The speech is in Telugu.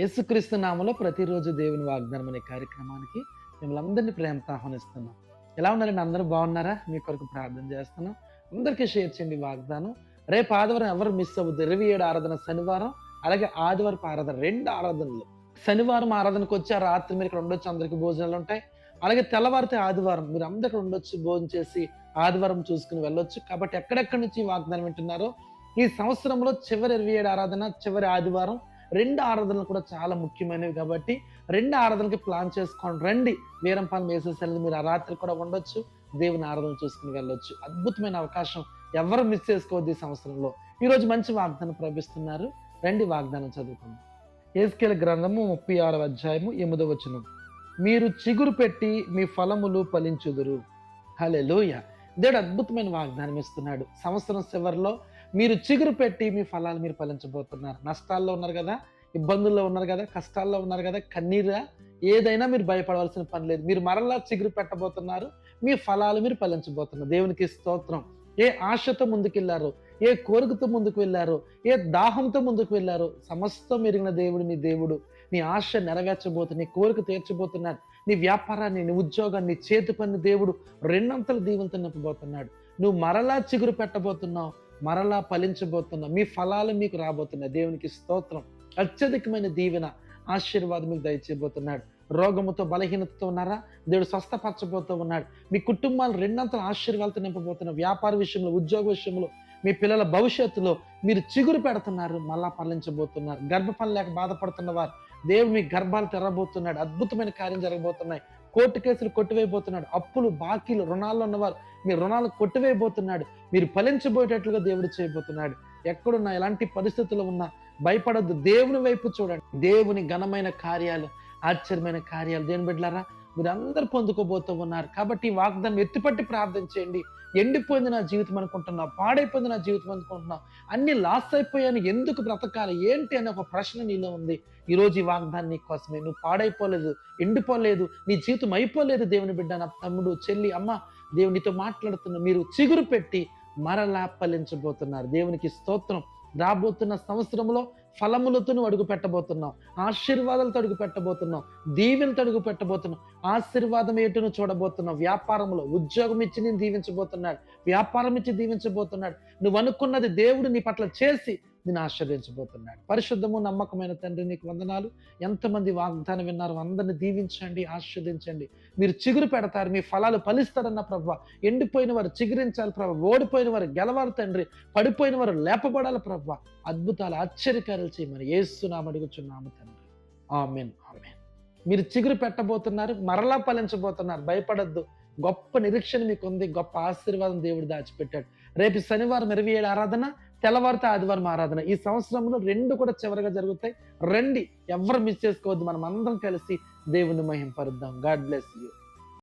యేసుక్రీస్తు నామలో ప్రతిరోజు దేవుని వాగ్దానం అనే కార్యక్రమానికి మిమ్మల్ని అందరినీ ప్రేమతో ఆహ్వానిస్తున్నాం. ఎలా ఉన్నారండి అందరూ బాగున్నారా? మీ కొరకు ప్రార్థన చేస్తున్నాం. అందరికీ షేర్ చేయండి వాగ్దానం. రేపు ఆదివారం ఎవరు మిస్ అవ్వద్దు. ఇరవై ఏడు ఆరాధన శనివారం అలాగే ఆదివారం ఆరాధన రెండు ఆరాధనలు. శనివారం ఆరాధనకు వచ్చి ఆ రాత్రి మీరు ఇక్కడ ఉండొచ్చు అందరికి భోజనాలు ఉంటాయి. అలాగే తెల్లవారితే ఆదివారం మీరు అందరు ఇక్కడ ఉండొచ్చు భోజనం చేసి ఆదివారం చూసుకుని వెళ్ళొచ్చు. కాబట్టి ఎక్కడెక్కడి నుంచి వాగ్దానం వింటున్నారో ఈ సంవత్సరంలో చివరి ఇరవై ఏడు ఆరాధన చివరి ఆదివారం రెండు ఆరాధనలు కూడా చాలా ముఖ్యమైనవి కాబట్టి రెండు ఆరాధనకి ప్లాన్ చేసుకోండి రండి. వీరంపాలెం వేసేసరికి మీరు ఆ రాత్రి కూడా ఉండొచ్చు. దేవుని ఆరాధన చూసుకుని వెళ్ళొచ్చు. అద్భుతమైన అవకాశం ఎవరు మిస్ చేసుకోవద్దు ఈ సంవత్సరంలో. ఈరోజు మంచి వాగ్దానం ప్రవేశిస్తున్నారు. రండి వాగ్దానం చదువుకుందాం. ఏస్కేల గ్రంథము ముప్పై ఆరవ అధ్యాయము ఎనిమిదో వచనం. మీరు చిగురు పెట్టి మీ ఫలములు ఫలించుదురు. హలే లోయ దేవుడు అద్భుతమైన వాగ్దానం ఇస్తున్నాడు. సంవత్సరం చివరిలో మీరు చిగురు పెట్టి మీ ఫలాలు మీరు ఫలించబోతున్నారు. నష్టాల్లో ఉన్నారు కదా ఇబ్బందుల్లో ఉన్నారు కదా కష్టాల్లో ఉన్నారు కదా కన్నీరా ఏదైనా మీరు భయపడవలసిన పని లేదు. మీరు మరలా చిగురు పెట్టబోతున్నారు మీ ఫలాలు మీరు ఫలించబోతున్నారు. దేవునికి స్తోత్రం. ఏ ఆశతో ముందుకెళ్ళారో ఏ కోరికతో ముందుకు వెళ్ళారో ఏ దాహంతో ముందుకు వెళ్ళారో సమస్తం ఎరిగిన దేవుడు నీ దేవుడు. నీ ఆశ నెరవేర్చబోతు నీ కోరిక తీర్చబోతున్నాడు. నీ వ్యాపారాన్ని నీ ఉద్యోగాన్ని చేతి పని దేవుడు రెండంతలు దీవులతో నింపబోతున్నాడు. నువ్వు మరలా చిగురు పెట్టబోతున్నావు. మరలా ఫలించబోతున్న మీ ఫలాలు మీకు రాబోతున్నాయి దేవునికి స్తోత్రం. అత్యధికమైన దీవెన ఆశీర్వాదం మీకు దయచేయబోతున్నాడు. రోగముతో బలహీనతతో ఉన్నారా? దేవుడు స్వస్థపరచబోతూ ఉన్నాడు. మీ కుటుంబాలు రెండంతల ఆశీర్వాదాలతో నింపబోతున్న వ్యాపార విషయంలో ఉద్యోగ విషయంలో మీ పిల్లల భవిష్యత్తులో మీరు చిగురు పెడుతున్నారు మళ్ళా గర్భ గర్భఫలం లేక బాధపడుతున్న వారు దేవుడు మీ గర్భాలు తెరబోతున్నాడు అద్భుతమైన కార్యం జరగబోతున్నాయి. కోర్టు కేసులు కొట్టివేయబోతున్నాడు. అప్పులు బాకీలు రుణాల్లో ఉన్నవారు మీ రుణాలు కొట్టివేయబోతున్నాడు. మీరు ఫలించబోయేటట్లుగా దేవుడు చేయబోతున్నాడు. ఎక్కడున్నా ఎలాంటి పరిస్థితులు ఉన్నా భయపడద్దు. దేవుని వైపు చూడండి. దేవుని ఘనమైన కార్యాలు ఆశ్చర్యమైన కార్యాలు. దేని బిడ్డలారా మీరు అందరు పొందుకోబోతూ ఉన్నారు. కాబట్టి ఈ వాగ్దానం ఎత్తిపట్టి ప్రార్థన చేయండి. ఎండిపోయింది నా జీవితం అనుకుంటున్నావు పాడైపోయింది నా జీవితం అనుకుంటున్నావు అన్ని లాస్ అయిపోయాను ఎందుకు బ్రతకాలి ఏంటి అనే ఒక ప్రశ్న నీలో ఉంది. ఈరోజు ఈ వాగ్దాన్ని కోసమే. నువ్వు పాడైపోలేదు ఎండిపోలేదు నీ జీవితం అయిపోలేదు దేవుని బిడ్డ నా తమ్ముడు చెల్లి అమ్మ దేవునితో మాట్లాడుతున్న మీరు చిగురు పెట్టి మరలా ఫలించబోతున్నారు దేవునికి స్తోత్రం. రాబోతున్న సంవత్సరంలో ఫలములతో నువ్వు అడుగు పెట్టబోతున్నావు. ఆశీర్వాదాలతో అడుగు పెట్టబోతున్నావు. దీవెనతో అడుగు పెట్టబోతున్నావు. ఆశీర్వాదం ఏటును చూడబోతున్నావు. వ్యాపారంలో ఉద్యోగం ఇచ్చి నేను దీవించబోతున్నాడు. వ్యాపారం ఇచ్చి దీవించబోతున్నాడు. నువ్వు అనుకున్నది దేవుడు నీ పట్ల చేసి నేను ఆశ్రయించబోతున్నాడు పరిశుద్ధము నమ్మకమైన తండ్రి నీకు వందనాలు. ఎంతమంది వాగ్దానం విన్నారు అందరిని దీవించండి ఆస్వాదించండి మీరు చిగురు పెడతారు మీ ఫలాలు ఫలిస్తారన్న ప్రభావ ఎండిపోయిన వారు చిగురించాలి ప్రభావ ఓడిపోయిన వారు గెలవాలి తండ్రి. పడిపోయిన వారు లేపబడాలి ప్రభావ అద్భుతాలు ఆశ్చర్యకారులు చేయమని ఏస్తున్నాము అడుగుచున్నాము తండ్రి. ఆమెన్ ఆమెన్. మీరు చిగురు పెట్టబోతున్నారు మరలా ఫలించబోతున్నారు. భయపడద్దు. గొప్ప నిరీక్షణ మీకు ఉంది గొప్ప ఆశీర్వాదం దేవుడు దాచిపెట్టాడు. రేపు శనివారం ఇరవై ఏడు ఆరాధన తెల్లవారితే ఆదివారం ఆరాధన. ఈ సంవత్సరంలో రెండు కూడా చివరిగా జరుగుతాయి. రండి ఎవరు మిస్ చేసుకోవద్దు. మనం అందరం కలిసి దేవుని మహింపరుద్దాం. God bless you